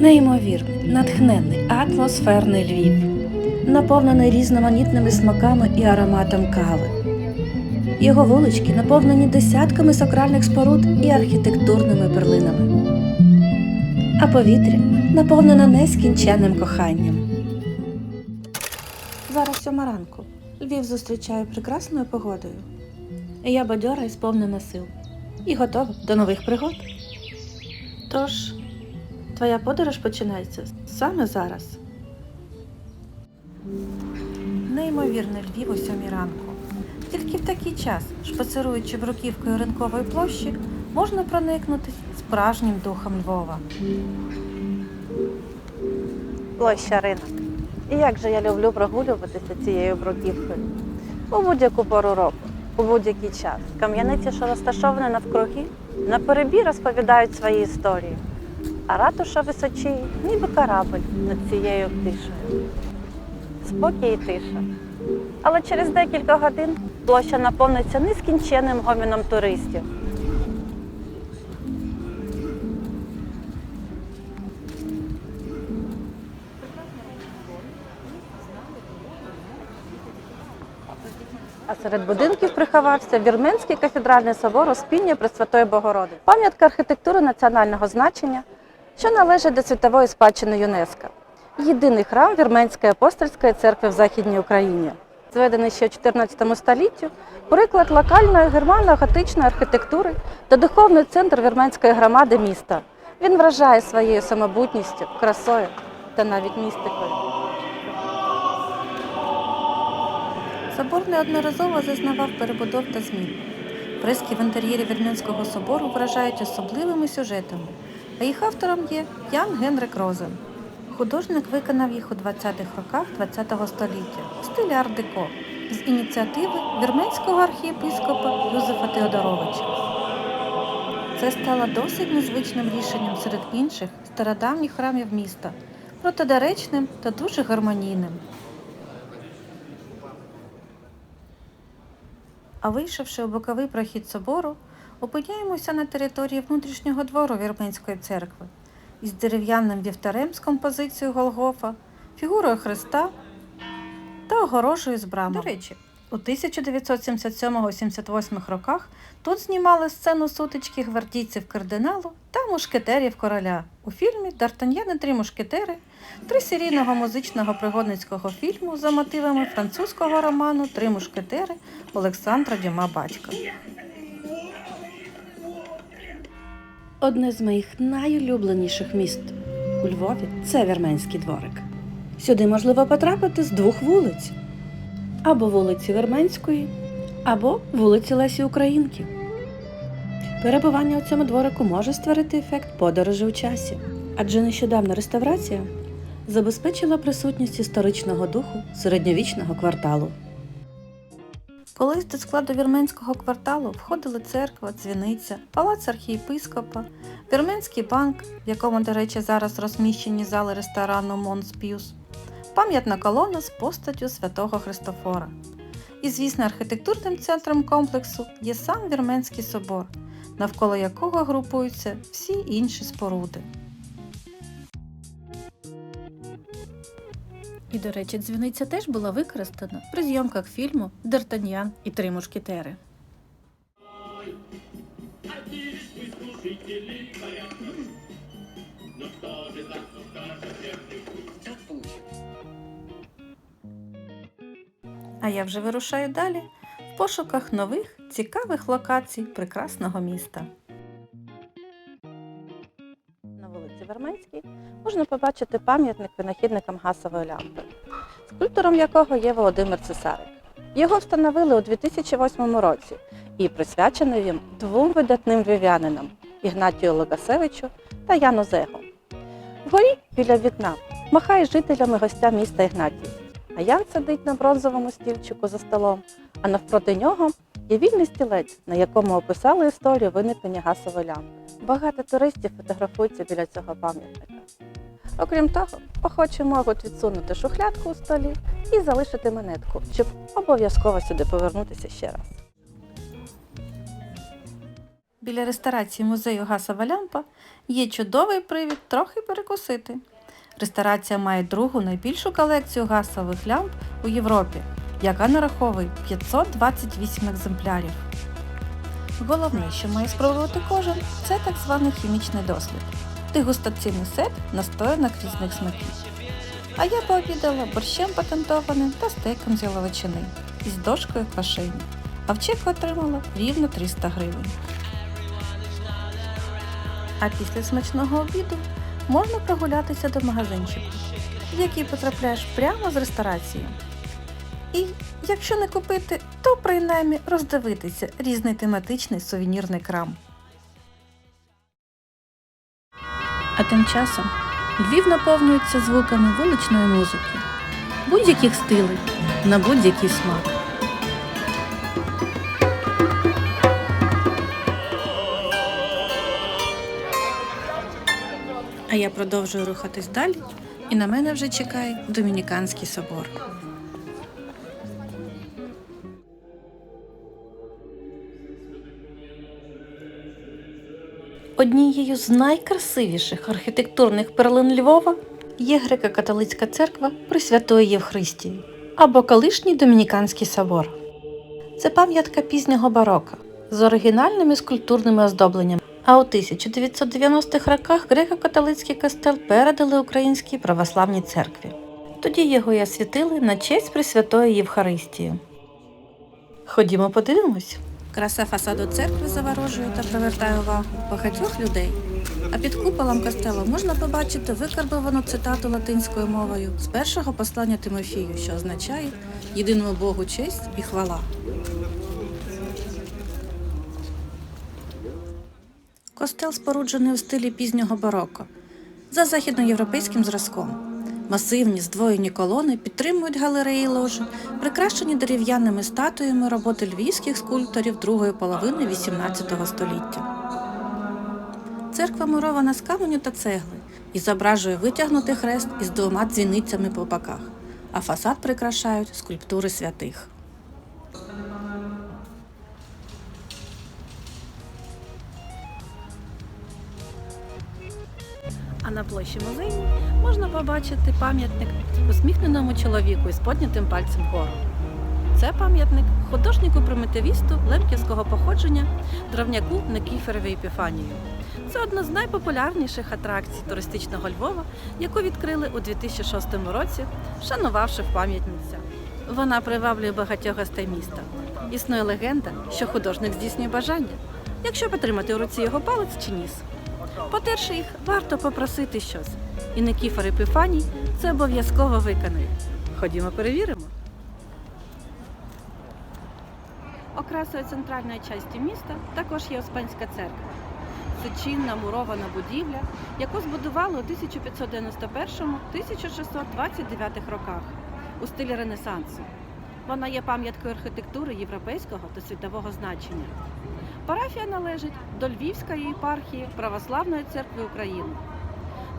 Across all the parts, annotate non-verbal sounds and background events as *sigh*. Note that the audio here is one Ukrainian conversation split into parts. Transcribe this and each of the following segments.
Неймовірний, натхненний, атмосферний Львів, наповнений різноманітними смаками і ароматом кави. Його вулички наповнені десятками сакральних споруд і архітектурними перлинами. А повітря наповнене нескінченним коханням. Зараз сьома ранку. Львів зустрічає прекрасною погодою. Я бадьора і сповнена сил. І готова до нових пригод. Тож, твоя подорож починається саме зараз. Неймовірний Львів о сьомій ранку. Тільки в такий час, шпацируючи бруківкою ринкової площі, можна проникнути справжнім духом Львова. Площа ринок. І як же я люблю прогулюватися цією бруківкою. У будь-яку пору року, у будь-який час. Кам'яниці, що розташовані навкруги, на перебій розповідають свої історії. А ратуша височіє, ніби корабль над цією тишею. Спокій і тиша. Але через декілька годин площа наповниться нескінченним гоміном туристів. А серед будинків приховався Вірменський кафедральний собор Успіння Пресвятої Богородиці. Пам'ятка архітектури національного значення, що належить до світової спадщини ЮНЕСКО. Єдиний храм Вірменської апостольської церкви в Західній Україні. Зведений ще в 14 столітті, приклад локальної германо-готичної архітектури та духовний центр вірменської громади міста. Він вражає своєю самобутністю, красою та навіть містикою. Собор неодноразово зазнавав перебудов та змін. Фрески в інтер'єрі Вірменського собору вражають особливими сюжетами, а їх автором є Ян Генрик Розен. Художник виконав їх у 20-х роках ХХ століття в стилі арт-деко з ініціативи вірменського архієпископа Юзефа Теодоровича. Це стало досить незвичним рішенням серед інших стародавніх храмів міста, протидоречним та дуже гармонійним. А вийшовши у боковий прохід собору, опиняємося на території внутрішнього двору Вірменської церкви із дерев'яним вівтарем з композицією Голгофа, фігурою Христа та огорожею з брамами. До речі, у 1977-78 роках тут знімали сцену сутички гвардійців кардиналу та мушкетерів короля у фільмі Д'Артаньян і три мушкетери трисерійного музичного пригодницького фільму за мотивами французького роману Три мушкетери Олександра Дюма Батька. Одне з моїх найулюбленіших міст у Львові це Вірменський дворик. Сюди можливо потрапити з двох вулиць: або вулиці Вірменської, або вулиці Лесі Українки. Перебування у цьому дворику може створити ефект подорожі у часі, адже нещодавна реставрація забезпечила присутність історичного духу середньовічного кварталу. Колись до складу вірменського кварталу входили церква, дзвіниця, палац архієпископа, вірменський банк, в якому, до речі, зараз розміщені зали ресторану Монс П'юс, пам'ятна колона з постаттю святого Христофора. І, звісно, архітектурним центром комплексу є сам Вірменський собор, навколо якого групуються всі інші споруди. І, до речі, дзвіниця теж була використана при зйомках фільму Д'Артаньян і три мушкетери. А я вже вирушаю далі в пошуках нових цікавих локацій прекрасного міста. Можна побачити пам'ятник винахідникам газової лямпи, скульптором якого є Володимир Цесарик. Його встановили у 2008 році і присвячений він двом видатним львів'янинам Ігнатію Лукасевичу та Яну Зегу. Вгорі біля вікна махає жителями гостя міста Ігнатій, а Ян сидить на бронзовому стільчику за столом, а навпроти нього є вільний стілець, на якому описали історію виникнення газової лямпи. Багато туристів фотографуються біля цього пам'ятника. Окрім того, охочі можуть відсунути шухлядку у столі і залишити монетку, щоб обов'язково сюди повернутися ще раз. Біля ресторації музею Гасова лямпа є чудовий привід трохи перекусити. Ресторація має другу найбільшу колекцію гасових лямп у Європі, яка нараховує 528 екземплярів. Головне, що має спробувати кожен, це так званий хімічний дослід. Дегустаційний сет настоянок різних смаків. А я пообідала борщем патентованим та стейком з яловичини із дошкою квашені. А в чеку отримала рівно 300 гривень. А після смачного обіду можна прогулятися до магазинчику, в який потрапляєш прямо з ресторації. І якщо не купити, то принаймні роздивитися різний тематичний сувенірний крам. А тим часом Львів наповнюється звуками вуличної музики, будь-яких стилей, на будь-який смак. А я продовжую рухатись далі, і на мене вже чекає Домініканський собор. Однією з найкрасивіших архітектурних перлин Львова є греко-католицька церква Пресвятої Євхристії або колишній Домініканський собор. Це пам'ятка пізнього барока з оригінальними скульптурними оздобленнями. А у 1990-х роках греко-католицький костел передали Українській православній церкві. Тоді його і освятили на честь Пресвятої Євхаристії. Ходімо подивимось. Краса фасаду церкви заворожує та привертає увагу багатьох людей. А під куполом костелу можна побачити викарбовану цитату латинською мовою з першого послання Тимофію, що означає єдиному Богу честь і хвала. Костел споруджений у стилі пізнього бароко за західноєвропейським зразком. Масивні здвоєні колони підтримують галереї ложі, прикрашені дерев'яними статуями роботи львівських скульпторів другої половини XVIII століття. Церква мурована з каменю та цегли і зображує витягнутий хрест із двома дзвіницями по боках, а фасад прикрашають скульптури святих. А на площі музею можна побачити пам'ятник усміхненому чоловіку із поднятим пальцем вгору. Це пам'ятник художнику-примітивісту лемківського походження дровняку Никіфорові Епіфанію. Це одна з найпопулярніших атракцій туристичного Львова, яку відкрили у 2006 році, вшанувавши в пам'ятниця. Вона приваблює багатьох гостей міста. Існує легенда, що художник здійснює бажання, якщо потримати у руці його палець чи ніс. Потерши їх, варто попросити щось. І Никіфор Епіфаній це обов'язково виконає. Ходімо перевіримо. Окрасою центральної частини міста також є Успенська церква. Це чинна мурована будівля, яку збудували у 1591-1629 роках у стилі Ренесансу. Вона є пам'яткою архітектури європейського та світового значення. Парафія належить до Львівської єпархії Православної церкви України.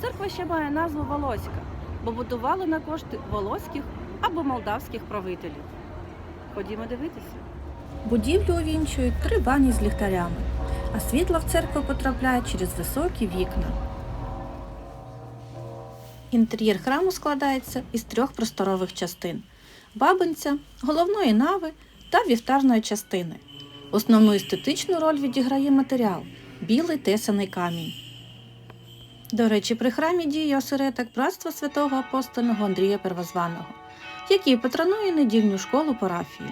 Церква ще має назву Волоська, бо будували на кошти волоських або молдавських правителів. Ходімо дивитися. Будівлю увінчують три бані з ліхтарями, а світло в церкву потрапляє через високі вікна. Інтер'єр храму складається із трьох просторових частин: бабинця, головної нави та вівтарної частини. Основну естетичну роль відіграє матеріал білий тесаний камінь. До речі, при храмі діє осередок братства святого апостольного Андрія Первозваного, який патронує недільну школу парафії.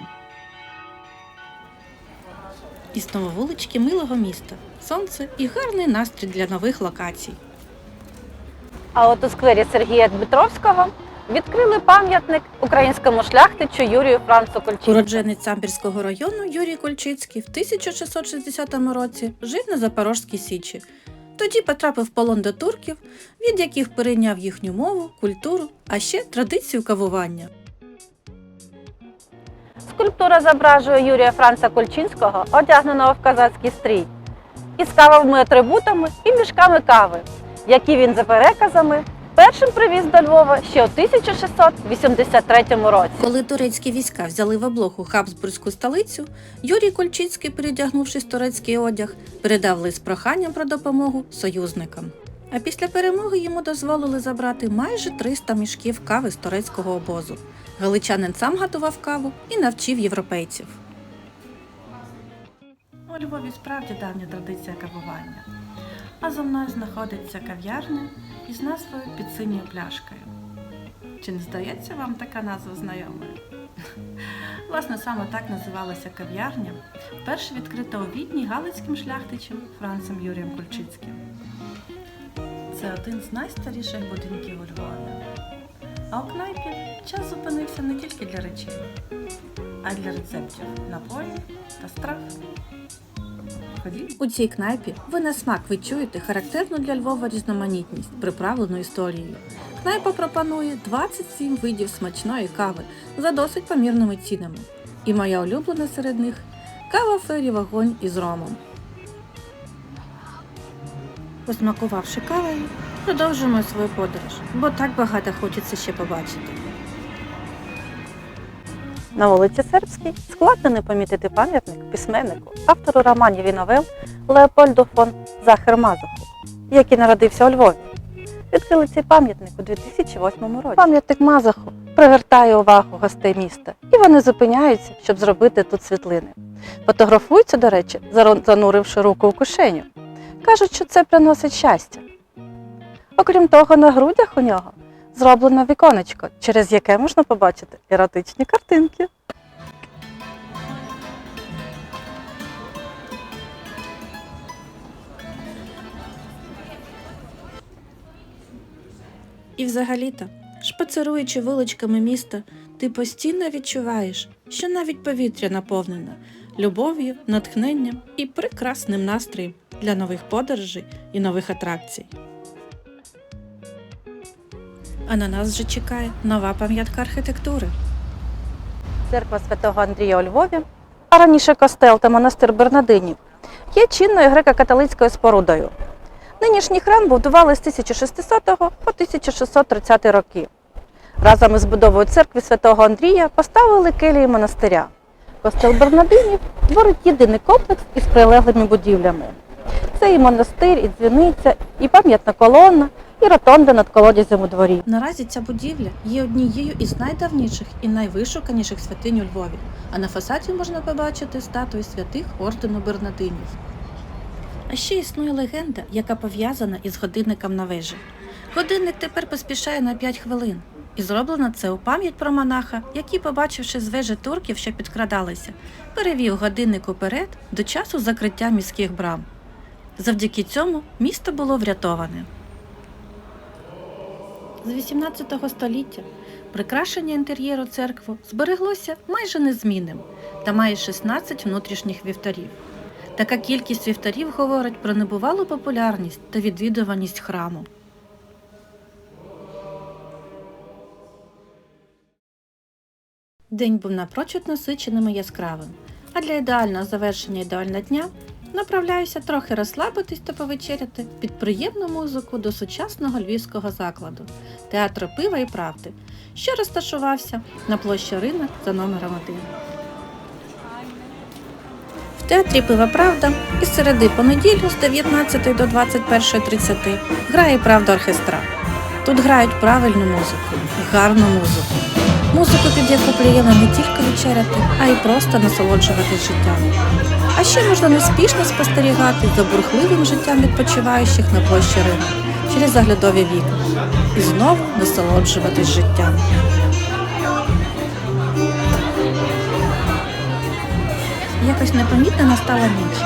І знову вулички милого міста, сонце і гарний настрій для нових локацій. А от у сквері Сергія Дмитровського відкрили пам'ятник українському шляхтичу Юрію Францу Кольчицькому. Уродженець Самбірського району Юрій Кольчицький в 1660 році жив на Запорожській Січі. Тоді потрапив в полон до турків, від яких перейняв їхню мову, культуру, а ще традицію кавування. Скульптура зображує Юрія Франца Кольчинського, одягненого в казацький стрій, із кавовими атрибутами і мішками кави, які він за переказами першим привіз до Львова ще у 1683 році. Коли турецькі війська взяли в облогу Хабсбурзьку столицю, Юрій Кольчицький, передягнувшись турецький одяг, передав лист з проханням про допомогу союзникам. А після перемоги йому дозволили забрати майже 300 мішків кави з турецького обозу. Галичанин сам готував каву і навчив європейців. У Львові справді давня традиція кавування. А за мною знаходиться кав'ярня із назвою під синьою пляшкою. Чи не здається вам така назва знайомою? *laughs* Власне, саме так називалася кав'ярня, перша відкрита у Відні галицьким шляхтичем Францем Юрієм Кульчицьким. Це один з найстаріших будинків у Львові. А у кнайпі час зупинився не тільки для речей, а й для рецептів напоїв та страв. У цій кнайпі ви на смак відчуєте характерну для Львова різноманітність, приправлену історією. Кнайпа пропонує 27 видів смачної кави за досить помірними цінами. І моя улюблена серед них кава фері вогонь із ромом. Посмакувавши кавою, продовжуємо свою подорож, бо так багато хочеться ще побачити. На вулиці Сербській складно не помітити пам'ятник письменнику, автору романів і новел Леопольду фон Захер-Мазуху, який народився у Львові. Відкрили цей пам'ятник у 2008 році. Пам'ятник Мазаху привертає увагу гостей міста, і вони зупиняються, щоб зробити тут світлини. Фотографуються, до речі, зануривши руку у кишеню. Кажуть, що це приносить щастя. Окрім того, на грудях у нього зроблено віконечко, через яке можна побачити еротичні картинки. І взагалі-то, шпацируючи вуличками міста, ти постійно відчуваєш, що навіть повітря наповнене любов'ю, натхненням і прекрасним настроєм для нових подорожей і нових атракцій. А на нас вже чекає нова пам'ятка архітектури. Церква святого Андрія у Львові, а раніше костел та монастир Бернадинів, є чинною греко-католицькою спорудою. Нинішній храм будували з 1600 по 1630 роки. Разом із будовою церкви святого Андрія поставили келії монастиря. Костел Бернадинів творить єдиний комплекс із прилеглими будівлями. Це і монастир, і дзвіниця, і пам'ятна колона, і ротонда над колодязем у дворі. Наразі ця будівля є однією із найдавніших і найвишуканіших святинь у Львові, а на фасаді можна побачити статуї святих ордену Бернадинів. А ще існує легенда, яка пов'язана із годинником на вежі. Годинник тепер поспішає на 5 хвилин, і зроблено це у пам'ять про монаха, який, побачивши з вежі турків, що підкрадалися, перевів годинник уперед до часу закриття міських брам. Завдяки цьому місто було врятоване. З 18 століття прикрашення інтер'єру церкви збереглося майже незмінним та має 16 внутрішніх вівтарів. Така кількість вівтарів говорить про небувалу популярність та відвідуваність храму. День був напрочуд насиченим і яскравим, а для ідеального завершення ідеального дня направляюся трохи розслабитись та повечеряти під приємну музику до сучасного львівського закладу театру пива і правди, що розташувався на площі ринок за номером 1. В театрі Пива Правда із середи по неділю з 19 до 21.30 грає Правда оркестра. Тут грають правильну музику, гарну музику. Музику, під яку приємно не тільки вечеряти, а й просто насолоджуватись життям. А ще можна неспішно спостерігати за бурхливим життям відпочиваючих на площі ринок через заглядові вікна і знову насолоджуватись життям. Якось непомітно настала ніч,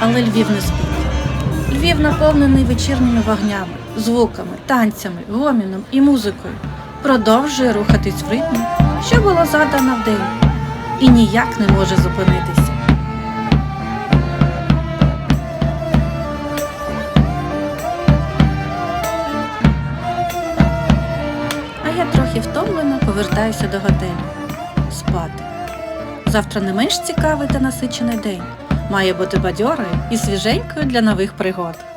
але Львів не спить. Львів наповнений вечірніми вогнями, звуками, танцями, гоміном і музикою. Продовжує рухатись в ритмі, що було задано вдень, і ніяк не може зупинитися. А я трохи втомлена повертаюся до готелю. Спати. Завтра не менш цікавий та насичений день. Має бути бадьорою і свіженькою для нових пригод.